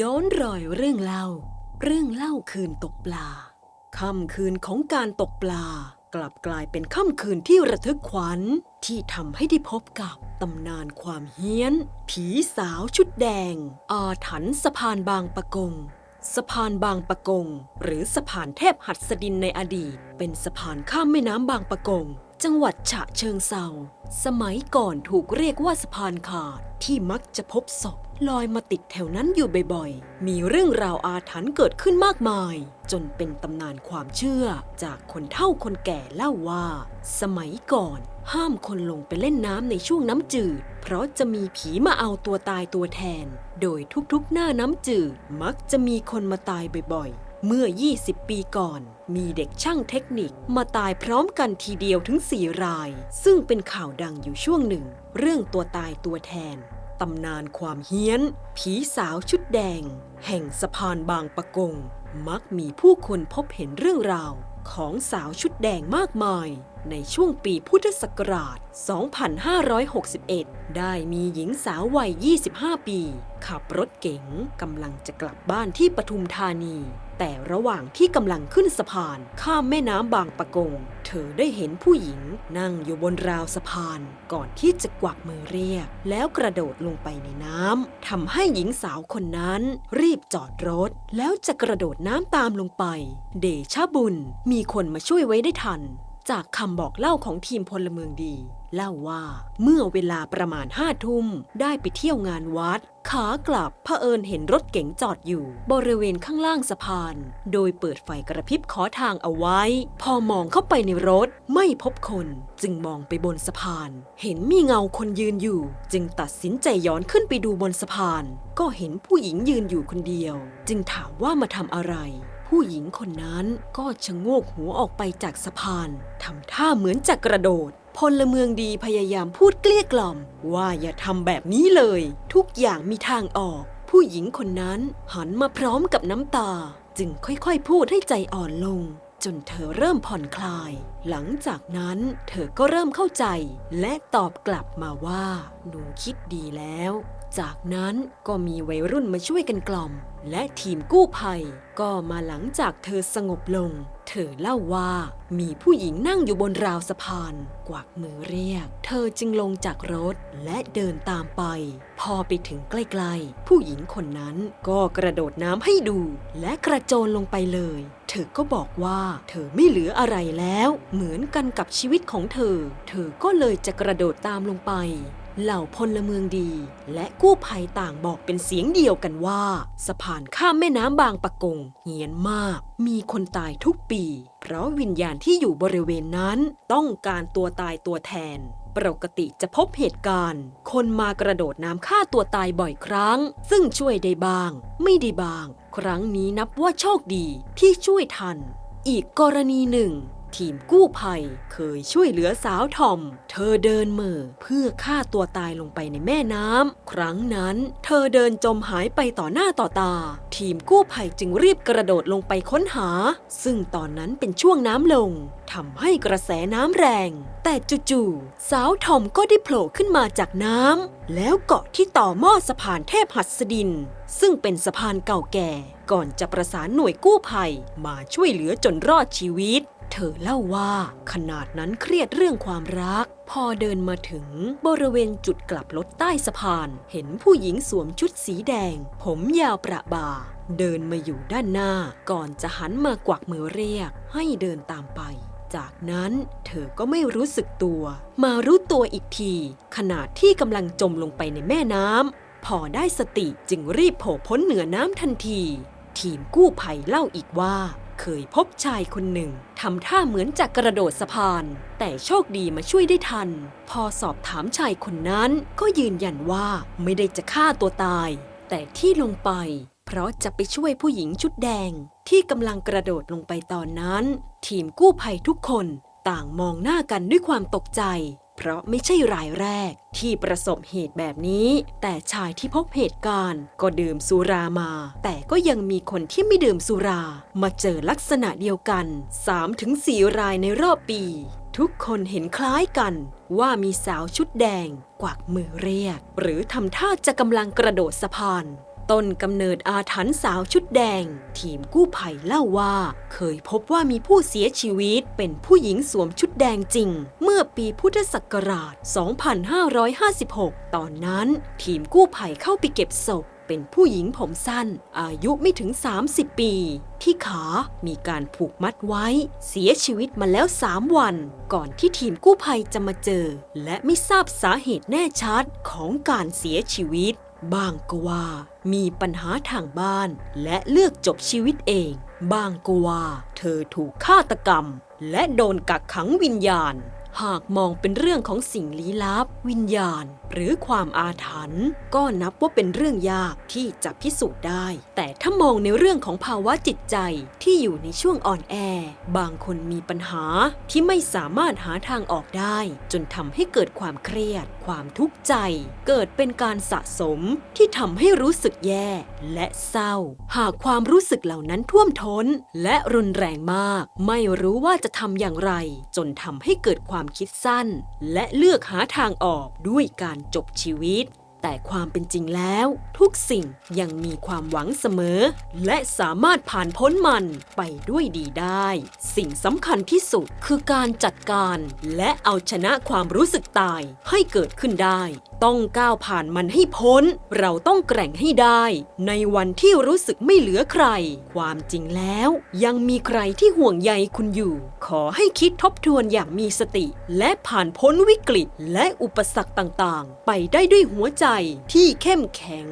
ย้อนรอยเรื่องเล่า เรื่องเล่าคืนตกปลา ค่ำคืนของการตกปลา กลับกลายเป็นค่ำคืนที่ระทึกขวัญที่ทำให้ได้พบกับตำนานความเฮี้ยน ผีสาวชุดแดง อาถรรพ์สะพานบางปะกงสะพานบางปะกง หรือสะพานเทพหัสดินในอดีต เป็นสะพานข้ามแม่น้ำบางปะกง จังหวัดฉะเชิงเซาสมัยก่อนถูกเรียกว่าสะพานขาดที่มักจะพบศพลอยมาติดแถวนั้นอยู่บ่อยๆ มีเรื่องราวอาถรรพ์เกิดขึ้นมากมาย จนเป็นตำนานความเชื่อ จากคนเฒ่าคนแก่เล่าว่า สมัยก่อน ห้ามคนลงไปเล่นน้ำในช่วงน้ำจืด เพราะจะมีผีมาเอาตัวตายตัวแทน โดยทุกๆหน้าน้ำจืดมักจะมีคนมาตายบ่อยๆ เมื่อ 20 ปีก่อน มีเด็กช่างเทคนิคมาตายพร้อมกันทีเดียวถึง4ราย ซึ่งเป็นข่าวดังอยู่ช่วงหนึ่ง เรื่องตัวตายตัวแทน ตำนานความเฮี้ยน ผีสาวชุดแดง แห่งสะพานบางปะกง มักมีผู้คนพบเห็นเรื่องราว ของสาวชุดแดงมากมาย ในช่วงปีพุทธศักราช 2561 ได้มีหญิงสาววัย 25 ปี ขับรถเก๋งกำลังจะกลับบ้านที่ปทุมธานี แต่ระหว่างที่กำลังขึ้นสะพานข้ามแม่น้ำบางปะกง เธอได้เห็นผู้หญิงนั่งอยู่บนราวสะพาน ก่อนที่จะกวักมือเรียก แล้วกระโดดลงไปในน้ำทำให้หญิงสาวคนนั้น รีบจอดรถ แล้วจะกระโดดน้ำตามลงไป เดชะบุญมีคนมาช่วยไว้ได้ทัน จากคำบอกเล่าของทีมพลเมืองดี เล่าว่า เมื่อเวลาประมาณห้าทุ่ม ได้ไปเที่ยวงานวัด ขากลับเผอิญเห็นรถเก๋งจอดอยู่ บริเวณข้างล่างสะพาน โดยเปิดไฟกระพริบขอทางเอาไว้ พอมองเข้าไปในรถไม่พบคน จึงมองไปบนสะพาน เห็นมีเงาคนยืนอยู่ จึงตัดสินใจย้อนขึ้นไปดูบนสะพาน ก็เห็นผู้หญิงยืนอยู่คนเดียว จึงถามว่ามาทำอะไร ผู้หญิงคนนั้นก็ชะโงกหัวออกไปจากสะพานทำท่าเหมือนจะกระโดด พลเมืองดีพยายามพูดเกลี้ยกล่อม ว่าอย่าทำแบบนี้เลย ทุกอย่างมีทางออก ผู้หญิงคนนั้นหันมาพร้อมกับน้ำตา จึงค่อยๆ พูดให้ใจอ่อนลง จนเธอเริ่มผ่อนคลาย หลังจากนั้นเธอก็เริ่มเข้าใจ และตอบกลับมาว่า หนูคิดดีแล้ว จากนั้นก็มีวัยรุ่นมาช่วยกันกล่อม และทีมกู้ภัย ก็มาหลังจากเธอสงบลง เธอเล่าว่ามีผู้หญิงนั่งอยู่บนราวสะพาน กวักมือเรียก เธอจึงลงจากรถและเดินตามไป พอไปถึงใกล้ๆ ผู้หญิงคนนั้นก็กระโดดน้ำให้ดู และกระโจนลงไปเลย เธอก็บอกว่าเธอไม่เหลืออะไรแล้ว เหมือนกันกับชีวิตของเธอ เธอก็เลยจะกระโดดตามลงไปเหล่าพลเมืองดี และกู้ภัยต่างบอกเป็นเสียงเดียวกันว่า สะพานข้ามแม่น้ำบางปะกงเหียนมาก มีคนตายทุกปี เพราะวิญญาณที่อยู่บริเวณนั้นต้องการตัวตายตัวแทน ปกติจะพบเหตุการณ์ คนมากระโดดน้ำฆ่าตัวตายบ่อยครั้ง ซึ่งช่วยได้บ้าง ไม่ได้บ้าง ครั้งนี้นับว่าโชคดีที่ช่วยทัน อีกกรณีหนึ่ง ทีมกู้ภัยเคยช่วยเหลือสาวทอม เธอเดินเม่อเพื่อฆ่าตัวตายลงไปในแม่น้ำ ครั้งนั้น เธอเดินจมหายไปต่อหน้าต่อตา ทีมกู้ภัยจึงรีบกระโดดลงไปค้นหา ซึ่งตอนนั้นเป็นช่วงน้ำลงทำให้กระแสน้ำแรง แต่จู่ๆสาวทอมก็ได้โผล่ขึ้นมาจากน้ำแล้วเกาะที่ต่อหม้อสะพานเทพหัสดิน ซึ่งเป็นสะพานเก่าแก่ ก่อนจะประสานหน่วยกู้ภัยมาช่วยเหลือจนรอดชีวิต เธอเล่าว่าขนาดนั้นเครียดเรื่องความรัก พอเดินมาถึงบริเวณจุดกลับรถใต้สะพาน เห็นผู้หญิงสวมชุดสีแดง ผมยาวประบา เดินมาอยู่ด้านหน้า ก่อนจะหันมากวักมือเรียก ให้เดินตามไปจากนั้นเธอก็ไม่รู้สึกตัว มารู้ตัวอีกที ขณะที่กำลังจมลงไปในแม่น้ำ พอได้สติจึงรีบโผล่พ้นเหนือน้ำทันที ทีมกู้ภัยเล่าอีกว่า เคยพบชายคนหนึ่งทำท่าเหมือนจะกระโดดสะพาน แต่โชคดีมาช่วยได้ทัน พอสอบถามชายคนนั้นก็ยืนยันว่าไม่ได้จะฆ่าตัวตาย แต่ที่ลงไป เพราะจะไปช่วยผู้หญิงชุดแดง ที่กำลังกระโดดลงไปตอนนั้น ทีมกู้ภัยทุกคนต่างมองหน้ากันด้วยความตกใจ เพราะไม่ใช่รายแรกที่ประสบเหตุแบบนี้ แต่ชายที่พบเหตุการณ์ก็ดื่มสุรามา แต่ก็ยังมีคนที่ไม่ดื่มสุรา มาเจอลักษณะเดียวกัน 3-4 รายในรอบปี ทุกคนเห็นคล้ายกันว่ามีสาวชุดแดงกวักมือเรียก หรือทำท่าจะกำลังกระโดดสะพาน ต้นกำเนิดอาถรรพ์สาวชุดแดง ทีมกู้ภัยเล่าว่า เคยพบว่ามีผู้เสียชีวิตเป็นผู้หญิงสวมชุดแดงจริง เมื่อปีพุทธศักราช 2556 ตอนนั้น ทีมกู้ภัยเข้าไปเก็บศพเป็นผู้หญิงผมสั้น อายุไม่ถึง 30 ปี ที่ขามีการผูกมัดไว้ เสียชีวิตมาแล้ว 3 วัน ก่อนที่ทีมกู้ภัยจะมาเจอ และไม่ทราบสาเหตุแน่ชัดของการเสียชีวิต บางก็ว่า มีปัญหาทางบ้าน และเลือกจบชีวิตเอง บางก็ว่า เธอถูกฆาตกรรม และโดนกักขังวิญญาณ หากมองเป็นเรื่องของสิ่งลี้ลับ วิญญาณ หรือความอาถรรพ์ก็นับว่าเป็นเรื่องยากที่จะพิสูจน์ได้ แต่ถ้ามองในเรื่องของภาวะจิตใจที่อยู่ในช่วงอ่อนแอ บางคนมีปัญหาที่ไม่สามารถหาทางออกได้ จนทำให้เกิดความเครียด ความทุกข์ใจ เกิดเป็นการสะสมที่ทำให้รู้สึกแย่ และเศร้า หากความรู้สึกเหล่านั้นท่วมท้น และรุนแรงมาก ไม่รู้ว่าจะทำอย่างไร จนทำให้เกิดความคิดสั้น และเลือกหาทางออกด้วยการจบชีวิต แต่ความเป็นจริงแล้ว ทุกสิ่งยังมีความหวังเสมอ และสามารถผ่านพ้นมันไปด้วยดีได้ สิ่งสำคัญที่สุดคือการจัดการ และเอาชนะความรู้สึกตายให้เกิดขึ้นได้ต้องก้าวผ่านมันให้พ้น เราต้องแกร่งให้ได้ ในวันที่รู้สึกไม่เหลือใคร ความจริงแล้ว ยังมีใครที่ห่วงใยคุณอยู่ ขอให้คิดทบทวนอย่างมีสติ และผ่านพ้นวิกฤตและอุปสรรคต่างๆ ไปได้ด้วยหัวใจที่เข้มแข็ง